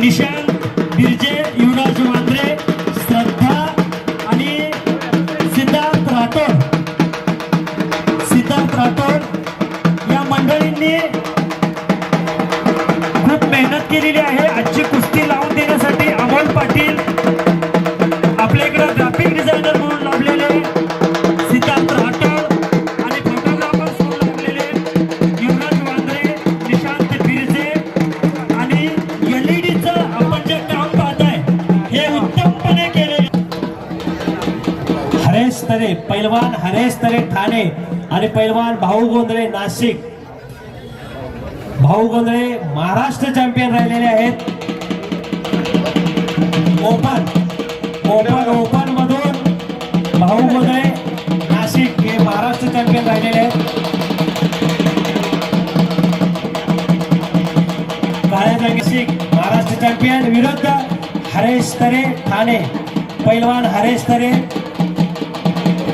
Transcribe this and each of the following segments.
निशान बिरजे युवराज मांद्रे श्रद्धा आणि सिद्धार्थ राठोड. सिद्धार्थ राठोड या मंडळींनी खूप मेहनत केलेली आहे. आजची कुस्ती लावून देण्यासाठी अमोल पाटील तरे पैलवान हरेश तरे ठाणे आणि पैलवान भाऊ गोंधळे नाशिक. भाऊ गोंधळे महाराष्ट्र चॅम्पियन राहिलेले आहेत. ओपन ओपन ओपन मधून भाऊ गोंधळे नाशिक हे महाराष्ट्र चॅम्पियन राहिलेले आहेत. काळ्या नाशिक महाराष्ट्र चॅम्पियन विरुद्ध हरेश तरे ठाणे. पैलवान हरेश तरे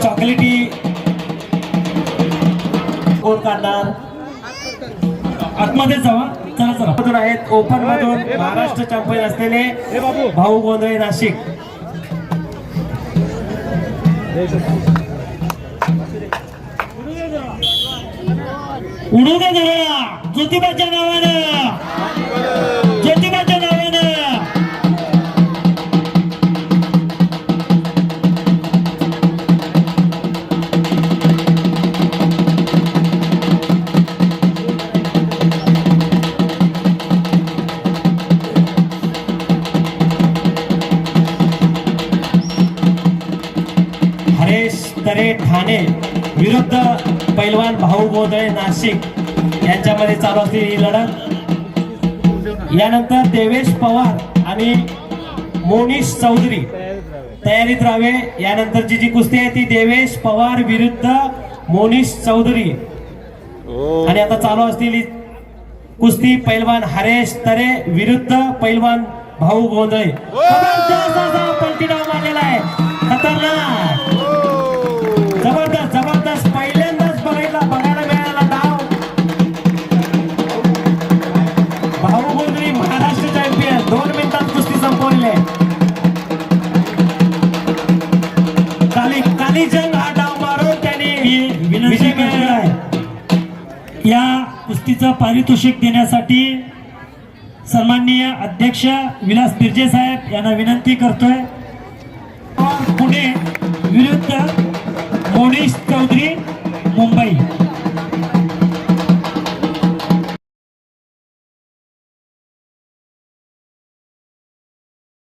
चॉकलेटी कोण काढणार? आतमध्ये जावा. चला चला. मधून आहेत ओपन मधून महाराष्ट्र चॅम्पियन असलेले भाऊ गोंधळे नाशिक. उडू दे जरा. ज्योतिबाच्या नावानं. हरेश तरे ठाणे विरुद्ध पैलवान भाऊ गोंधळे नाशिक. यांच्यामध्ये चालू असलेली ही लढत. यानंतर देवेश पवार आणि मोनिश चौधरी तयारीत राहावे. यानंतरची जी कुस्ती आहे ती देवेश पवार विरुद्ध मोनिश चौधरी. आणि आता चालू असलेली कुस्ती पैलवान हरेश तरे विरुद्ध पैलवान भाऊ गोंधळे असा पलटी डाव मारलेला आहे. कुस्तीचं पारितोषिक देण्यासाठी सन्माननीय अध्यक्ष विलास बिर्जे साहेब यांना विनंती करतोय. पुणे